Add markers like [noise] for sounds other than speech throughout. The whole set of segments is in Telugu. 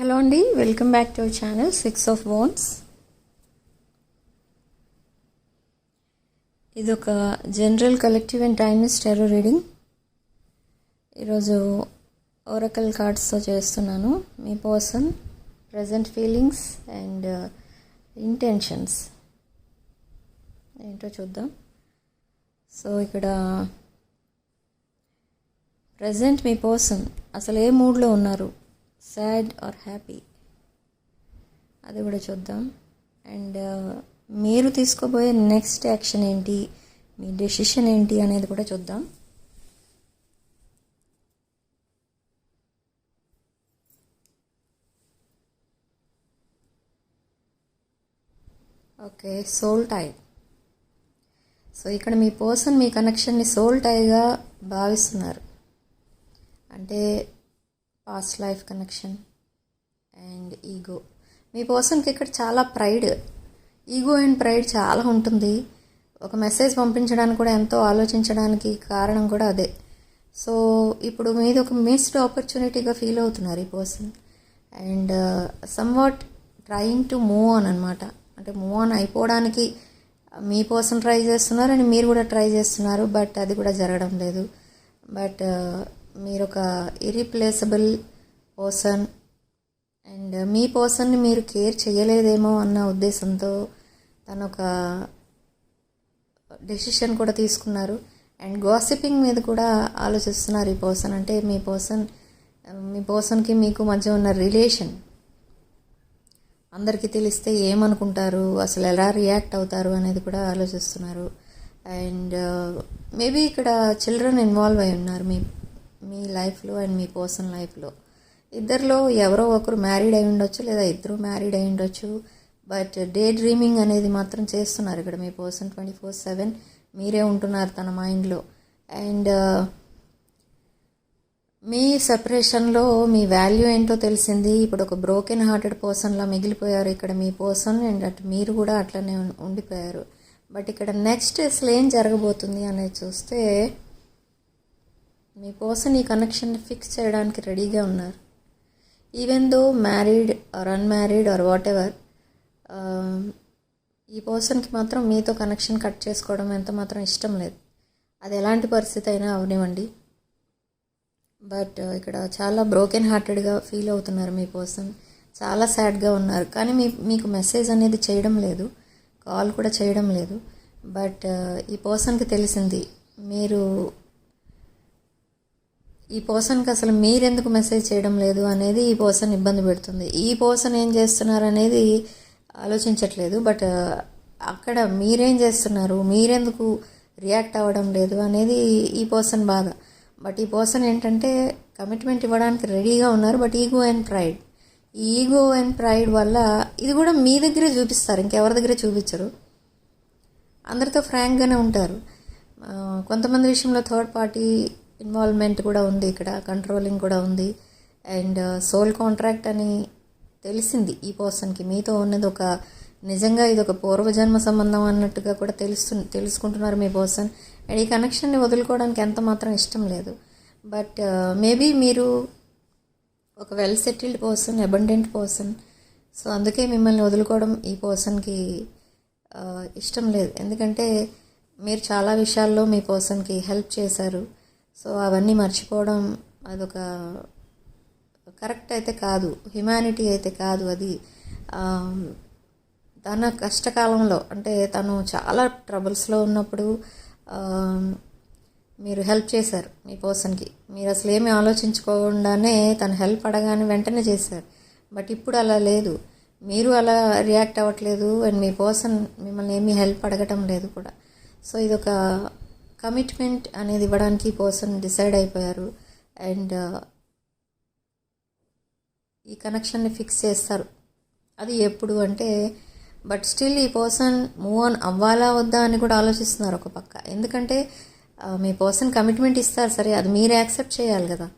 హలో అండి welcome back to our channel six of wands ఇది ఒక general collective and timeless tarot reading ఈరోజు ఓరకల్ కార్డ్స్తో చేస్తున్నాను. మీ person present feelings and intentions ఏంటో చూద్దాం. సో ఇక్కడ ప్రజెంట్ మీ పర్సన్ అసలు ఏ మూడ్లో ఉన్నారు? సాడ్ ఆర్ హ్యాపీ అది కూడా చూద్దాం. అండ్ uh, మీరు తీసుకోబోయే నెక్స్ట్ యాక్షన్ ఏంటి? మీ డెసిషన్ ఏంటి అనేది కూడా చూద్దాం. ఓకే సోల్ టై సో ఇక్కడ మీ పర్సన్ మీ కనెక్షన్ని సోల్ టైగా భావిస్తున్నారు. అంటే past life connection and ego మీ పర్సన్కి ఇక్కడ చాలా ప్రైడ్ ఈగో అండ్ ప్రైడ్ చాలా ఉంటుంది. ఒక మెసేజ్ పంపించడానికి కూడా ఎంతో ఆలోచించడానికి కారణం కూడా అదే. సో ఇప్పుడు మీది ఒక మిస్డ్ ఆపర్చునిటీగా ఫీల్ అవుతున్నారు ఈ person and somewhat trying to move on అనమాట అంటే మూవ్ ఆన్ అయిపోవడానికి మీ పర్సన్ ట్రై చేస్తున్నారు అండ్ మీరు కూడా ట్రై చేస్తున్నారు బట్ అది కూడా జరగడం లేదు. బట్ మీరు ఒక ఇరీప్లేసబుల్ పర్సన్ అండ్ మీ పర్సన్ని మీరు కేర్ చేయలేదేమో అన్న ఉద్దేశంతో తను ఒక డెసిషన్ కూడా తీసుకున్నారు. అండ్ గాసిపింగ్ మీద కూడా ఆలోచిస్తున్నారు ఈ పర్సన్ అంటే మీ పర్సన్ మీ పర్సన్కి మీకు మధ్య ఉన్న రిలేషన్ అందరికీ తెలిస్తే ఏమనుకుంటారు? అసలు ఎలా రియాక్ట్ అవుతారు అనేది కూడా ఆలోచిస్తున్నారు. అండ్ మేబీ uh, ఇక్కడ చిల్డ్రన్ ఇన్వాల్వ్ అయి ఉన్నారు మీ మీ లైఫ్లో అండ్ మీ పర్సన్ లైఫ్లో ఇద్దరిలో ఎవరో ఒకరు మ్యారీడ్ అయి ఉండొచ్చు లేదా ఇద్దరు మ్యారీడ్ అయి ఉండొచ్చు. బట్ డే డ్రీమింగ్ అనేది మాత్రం చేస్తున్నారు ఇక్కడ మీ పర్సన్ ట్వంటీ ఫోర్ సెవెన్ మీరే ఉంటున్నారు తన మైండ్లో అండ్ uh, మీ సెపరేషన్లో మీ వాల్యూ ఏంటో తెలిసింది. ఇప్పుడు ఒక బ్రోకెన్ హార్టెడ్ పర్సన్లా మిగిలిపోయారు ఇక్కడ మీ పర్సన్ అండ్ అటు మీరు కూడా అట్లనే ఉండిపోయారు. బట్ ఇక్కడ నెక్స్ట్ అసలు ఏం జరగబోతుంది అనేది చూస్తే మీ పర్సన్ ఈ కనెక్షన్ ఫిక్స్ చేయడానికి రెడీగా ఉన్నారు. Even though married or unmarried or whatever ఈ పర్సన్కి మాత్రం మీతో కనెక్షన్ కట్ చేసుకోవడం ఎంత మాత్రం ఇష్టం లేదు. అది ఎలాంటి పరిస్థితి అయినా అవనివ్వండి. బట్ uh, ఇక్కడ చాలా బ్రోకెన్ హార్టెడ్గా ఫీల్ అవుతున్నారు మీ పర్సన్ చాలా సాడ్గా ఉన్నారు. కానీ మీ మీకు మెసేజ్ అనేది చేయడం లేదు. కాల్ కూడా చేయడం లేదు. బట్ uh, ఈ పర్సన్కి తెలిసింది మీరు ఈ పర్సన్కి అసలు మీరెందుకు మెసేజ్ చేయడం లేదు అనేది ఈ పర్సన్ ఇబ్బంది పెడుతుంది. ఈ పర్సన్ ఏం చేస్తున్నారు అనేది ఆలోచించట్లేదు. బట్ అక్కడ మీరేం చేస్తున్నారు? మీరెందుకు రియాక్ట్ అవ్వడం లేదు అనేది ఈ పర్సన్ బాధ. బట్ ఈ పర్సన్ ఏంటంటే కమిట్మెంట్ ఇవ్వడానికి రెడీగా ఉన్నారు. But ego and pride. Ego and pride వల్ల ఇది కూడా మీ దగ్గరే చూపిస్తారు. ఇంకెవరి దగ్గర చూపించరు. అందరితో ఫ్రాంక్గానే ఉంటారు. కొంతమంది విషయంలో థర్డ్ పార్టీ ఇన్వాల్వ్మెంట్ కూడా ఉంది ఇక్కడ కంట్రోలింగ్ కూడా ఉంది. అండ్ uh, సోల్ కాంట్రాక్ట్ అని తెలిసింది ఈ పర్సన్కి. మీతో ఉన్నది ఒక నిజంగా ఇది ఒక పూర్వజన్మ సంబంధం అన్నట్టుగా కూడా తెలుస్తు తెలుసుకుంటున్నారు మీ పర్సన్. అండ్ ఈ కనెక్షన్ని వదులుకోవడానికి ఎంత మాత్రం ఇష్టం లేదు. బట్ uh, మేబీ మీరు ఒక well settled person abundant person. So అందుకే మిమ్మల్ని వదులుకోవడం ఈ పర్సన్కి uh, ఇష్టం లేదు. ఎందుకంటే మీరు చాలా విషయాల్లో మీ పర్సన్కి హెల్ప్ చేశారు. సో అవన్నీ మర్చిపోవడం అదొక కరెక్ట్ అయితే కాదు. హ్యుమానిటీ అయితే కాదు అది. తన కష్టకాలంలో అంటే తను చాలా ట్రబుల్స్లో ఉన్నప్పుడు మీరు హెల్ప్ చేశారు మీ పర్సన్కి. మీరు అసలు ఏమీ ఆలోచించుకోకుండానే తను హెల్ప్ అడగానే వెంటనే చేశారు. బట్ ఇప్పుడు అలా లేదు. మీరు అలా రియాక్ట్ అవ్వట్లేదు అండ్ మీ పర్సన్ మిమ్మల్ని ఏమీ హెల్ప్ అడగటం లేదు కూడా. సో ఇది ఒక కమిట్మెంట్ అనేది ఇవ్వడానికి పర్సన్ డిసైడ్ అయిపోయారు. అండ్ ఈ కనెక్షన్ని ఫిక్స్ చేస్తారు. అది ఎప్పుడు అంటే బట్ స్టిల్ ఈ పర్సన్ మూవ్ ఆన్ అవ్వాలా వద్దా అని కూడా ఆలోచిస్తున్నారు ఒక పక్క. ఎందుకంటే మీ పర్సన్ కమిట్మెంట్ ఇస్తారు సరే అది మీరు యాక్సెప్ట్ చేయాలి కదా.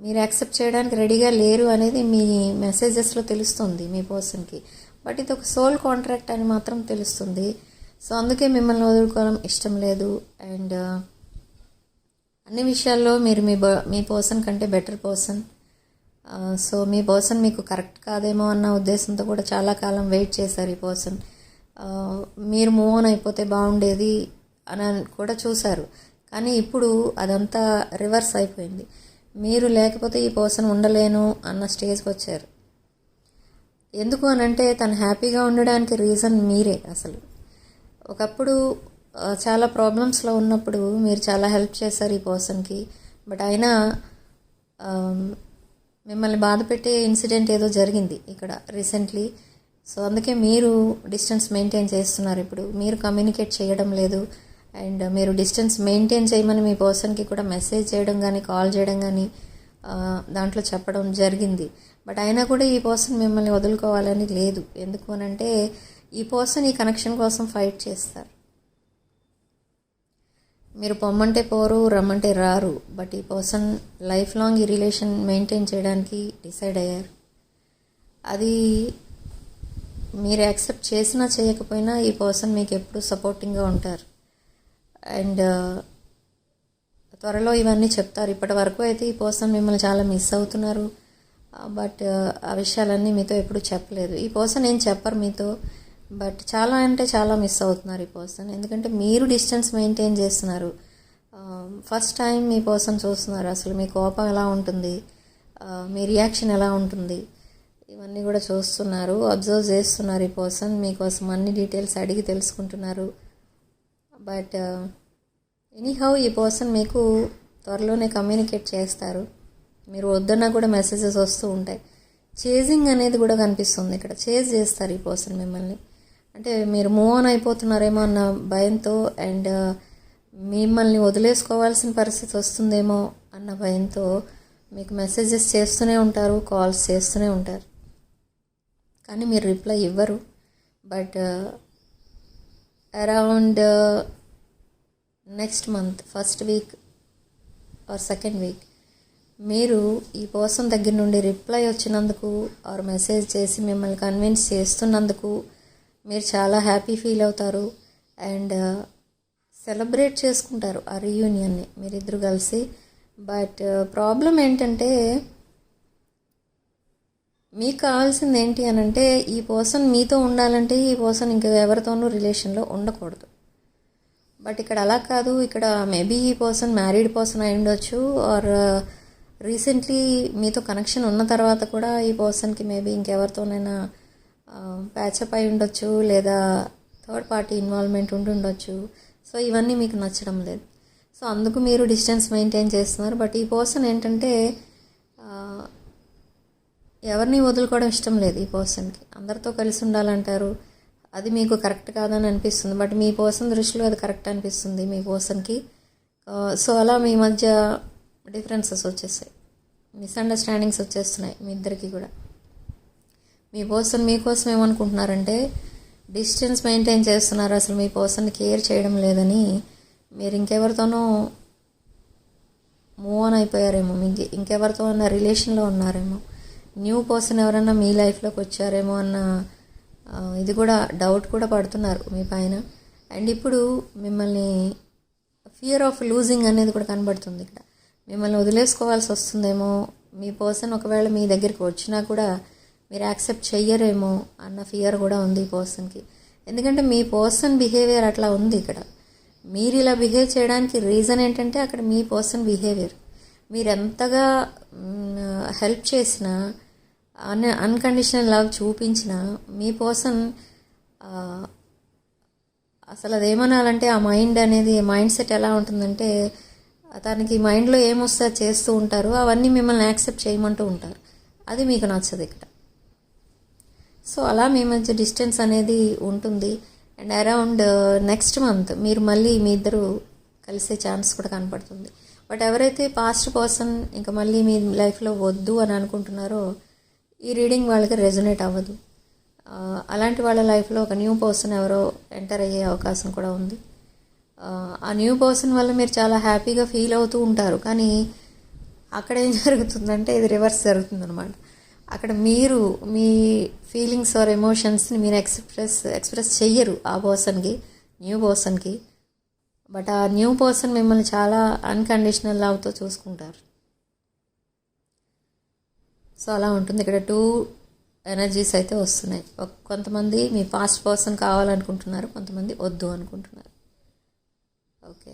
మీరు యాక్సెప్ట్ చేయడానికి రెడీగా లేరు అనేది మీ మెసేజెస్లో తెలుస్తుంది మీ పర్సన్కి. బట్ ఇది ఒక సోల్ కాంట్రాక్ట్ అని మాత్రం తెలుస్తుంది. సో అందుకే మిమ్మల్ని వదులుకోవడం ఇష్టం లేదు. అండ్ uh, అన్ని విషయాల్లో మీరు మీ మీ పర్సన్ కంటే బెటర్ పర్సన్. Uh, సో మీ పర్సన్ మీకు కరెక్ట్ కాదేమో అన్న ఉద్దేశంతో కూడా చాలా కాలం వెయిట్ చేశారు ఈ పర్సన్. Uh, మీరు మూవ్ ఆన్ అయిపోతే బాగుండేది అని కూడా చూశారు. కానీ ఇప్పుడు అదంతా రివర్స్ అయిపోయింది. మీరు లేకపోతే ఈ పర్సన్ ఉండలేను అన్న స్టేజ్కి వచ్చారు. ఎందుకు అని అంటే తను హ్యాపీగా ఉండడానికి రీజన్ మీరే అసలు. ఒకప్పుడు చాలా ప్రాబ్లమ్స్లో ఉన్నప్పుడు మీరు చాలా హెల్ప్ చేశారు ఈ పర్సన్కి బట్ అయినా మిమ్మల్ని బాధ పెట్టే ఇన్సిడెంట్ ఏదో జరిగింది ఇక్కడ రీసెంట్లీ సో అందుకే మీరు డిస్టెన్స్ మెయింటైన్ చేస్తున్నారు ఇప్పుడు. మీరు కమ్యూనికేట్ చేయడం లేదు. అండ్ మీరు డిస్టెన్స్ మెయింటైన్ చేయమని మీ పర్సన్కి కూడా మెసేజ్ చేయడం కానీ కాల్ చేయడం కానీ దాంట్లో చెప్పడం జరిగింది. బట్ అయినా కూడా ఈ పర్సన్ మిమ్మల్ని వదులుకోవాలని లేదు. ఎందుకు అని అంటే ఈ పర్సన్ ఈ కనెక్షన్ కోసం ఫైట్ చేస్తారు. మీరు పొమ్మంటే పోరు రమ్మంటే రారు బట్ ఈ పర్సన్ లైఫ్ లాంగ్ ఈ రిలేషన్ మెయింటైన్ చేయడానికి డిసైడ్ అయ్యారు. అది మీరు యాక్సెప్ట్ చేసినా చేయకపోయినా ఈ పర్సన్ మీకు ఎప్పుడు సపోర్టింగ్గా ఉంటారు. అండ్ uh, త్వరలో ఇవన్నీ చెప్తారు. ఇప్పటి వరకు అయితే ఈ పర్సన్ మిమ్మల్ని చాలా మిస్ అవుతున్నారు. Uh, బట్ uh, ఆ విషయాలన్నీ మీతో ఎప్పుడు చెప్పలేదు. ఈ పర్సన్ ఏం చెప్పరు మీతో? బట్ చాలా అంటే చాలా మిస్ అవుతున్నారు ఈ పర్సన్. ఎందుకంటే మీరు డిస్టెన్స్ మెయింటైన్ చేస్తున్నారు. ఫస్ట్ టైం మీ పర్సన్ చూస్తున్నారు. అసలు మీ కోపం ఎలా ఉంటుంది? మీ రియాక్షన్ ఎలా ఉంటుంది? ఇవన్నీ కూడా చూస్తున్నారు. అబ్జర్వ్ చేస్తున్నారు ఈ పర్సన్. మీకోసం అన్ని డీటెయిల్స్ అడిగి తెలుసుకుంటున్నారు. బట్ ఎనీహౌ ఈ పర్సన్ మీకు త్వరలోనే కమ్యూనికేట్ చేస్తారు. మీరు వద్దన్నా కూడా మెసేజెస్ వస్తూ ఉంటాయి. చేజింగ్ అనేది కూడా కనిపిస్తుంది ఇక్కడ. చేజ్ చేస్తారు ఈ పర్సన్ మిమ్మల్ని. అంటే మీరు మూవ్ ఆన్ అయిపోతున్నారేమో అన్న భయంతో అండ్ uh, మిమ్మల్ని వదిలేసుకోవాల్సిన పరిస్థితి వస్తుందేమో అన్న భయంతో మీకు మెసేజెస్ చేస్తూనే ఉంటారు కాల్స్ చేస్తూనే ఉంటారు. కానీ మీరు రిప్లై ఇవ్వరు. But around next month first week or second week మీరు ఈ పర్సన్ దగ్గర నుండి రిప్లై వచ్చినందుకు ఆర్ మెసేజ్ చేసి మిమ్మల్ని కన్విన్స్ చేస్తున్నందుకు మీరు చాలా హ్యాపీ ఫీల్ అవుతారు. అండ్ uh, సెలబ్రేట్ చేసుకుంటారు ఆ రీయూనియన్ని మీరిద్దరు కలిసి. బట్ uh, ప్రాబ్లం ఏంటంటే మీకు కావాల్సింది ఏంటి అని అంటే ఈ పర్సన్ మీతో ఉండాలంటే ఈ పర్సన్ ఇంకా ఎవరితోనూ రిలేషన్లో ఉండకూడదు. బట్ ఇక్కడ అలా కాదు. ఇక్కడ మేబీ ఈ పర్సన్ మ్యారీడ్ పర్సన్ అయి ఉండొచ్చు. ఆర్ uh, రీసెంట్లీ మీతో కనెక్షన్ ఉన్న తర్వాత కూడా ఈ పర్సన్కి మేబీ ఇంకెవరితోనైనా ప్యాచప్ అయి ఉండొచ్చు లేదా థర్డ్ పార్టీ ఇన్వాల్వ్మెంట్ ఉండి ఉండొచ్చు. సో ఇవన్నీ మీకు నచ్చడం లేదు. సో అందుకు మీరు డిస్టెన్స్ మెయింటైన్ చేస్తున్నారు. బట్ ఈ పర్సన్ ఏంటంటే ఎవరిని వదులుకోవడం ఇష్టం లేదు ఈ పర్సన్కి అందరితో కలిసి ఉండాలంటారు. అది మీకు కరెక్ట్ కాదని అనిపిస్తుంది. బట్ మీ పర్సన్ దృష్టిలో అది కరెక్ట్ అనిపిస్తుంది మీ పర్సన్కి సో అలా మీ మధ్య డిఫరెన్సెస్ వచ్చేసాయి. మిస్అండర్స్టాండింగ్స్ వచ్చేస్తున్నాయి మీ ఇద్దరికి కూడా. మీ పర్సన్ మీకోసం ఏమనుకుంటున్నారంటే డిస్టెన్స్ మెయింటైన్ చేస్తున్నారు. అసలు మీ పర్సన్ కేర్ చేయడం లేదని మీరు ఇంకెవరితోనో మూవ్ ఆన్ అయిపోయారేమో. మీ ఇంకెవరితో అన్న రిలేషన్లో ఉన్నారేమో. న్యూ పర్సన్ ఎవరన్నా మీ లైఫ్లోకి వచ్చారేమో అన్న ఇది కూడా డౌట్ కూడా పడుతున్నారు మీ పైన. అండ్ ఇప్పుడు మిమ్మల్ని ఫియర్ ఆఫ్ లూజింగ్ అనేది కూడా కనబడుతుంది ఇక్కడ. మిమ్మల్ని వదిలేసుకోవాల్సి వస్తుందేమో మీ పర్సన్ ఒకవేళ మీ దగ్గరికి వచ్చినా కూడా మీరు యాక్సెప్ట్ చెయ్యరేమో అన్న ఫియర్ కూడా ఉంది ఈ పర్సన్కి ఎందుకంటే మీ పర్సన్ బిహేవియర్ అట్లా ఉంది ఇక్కడ. మీరు ఇలా బిహేవ్ చేయడానికి రీజన్ ఏంటంటే అక్కడ మీ పర్సన్ బిహేవియర్ మీరు ఎంతగా హెల్ప్ చేసినా అన్ అన్కండిషనల్ లవ్ చూపించినా మీ పర్సన్ అసలు అదేమనాలంటే ఆ మైండ్ అనేది మైండ్ సెట్ ఎలా ఉంటుందంటే తనకి మైండ్లో ఏమొస్తే చేస్తూ ఉంటారు అవన్నీ మిమ్మల్ని యాక్సెప్ట్ చేయమంటూ ఉంటారు. అది మీకు నచ్చదు ఇక్కడ. సో అలా మీ మధ్య డిస్టెన్స్ అనేది ఉంటుంది. And around uh, next month మీరు మళ్ళీ మీ ఇద్దరు కలిసే ఛాన్స్ కూడా కనపడుతుంది. బట్ ఎవరైతే పాస్ట్ పర్సన్ ఇంకా మళ్ళీ మీ లైఫ్లో వద్దు అని అనుకుంటున్నారో ఈ రీడింగ్ వాళ్ళకి రెజొనేట్ అవ్వదు. Uh, అలాంటి వాళ్ళ లైఫ్లో ఒక న్యూ పర్సన్ ఎవరో ఎంటర్ అయ్యే అవకాశం కూడా ఉంది. Uh, ఆ, న్యూ పర్సన్ వల్ల మీరు చాలా హ్యాపీగా ఫీల్ అవుతూ ఉంటారు. కానీ అక్కడ ఏం [laughs] జరుగుతుందంటే ఇది రివర్స్ జరుగుతుందనమాట అక్కడ మీరు మీ ఫీలింగ్స్ ఆర్ ఎమోషన్స్ని మీరు ఎక్స్ప్రెస్ ఎక్స్ప్రెస్ చెయ్యరు ఆ పర్సన్కి న్యూ పర్సన్కి బట్ ఆ న్యూ పర్సన్ మిమ్మల్ని చాలా అన్కండిషనల్ లవ్తో చూసుకుంటారు. సో అలా ఉంటుంది. ఇక్కడ టూ ఎనర్జీస్ అయితే వస్తున్నాయి. కొంతమంది మీ పాస్ట్ పర్సన్ కావాలనుకుంటున్నారు కొంతమంది వద్దు అనుకుంటున్నారు. ఓకే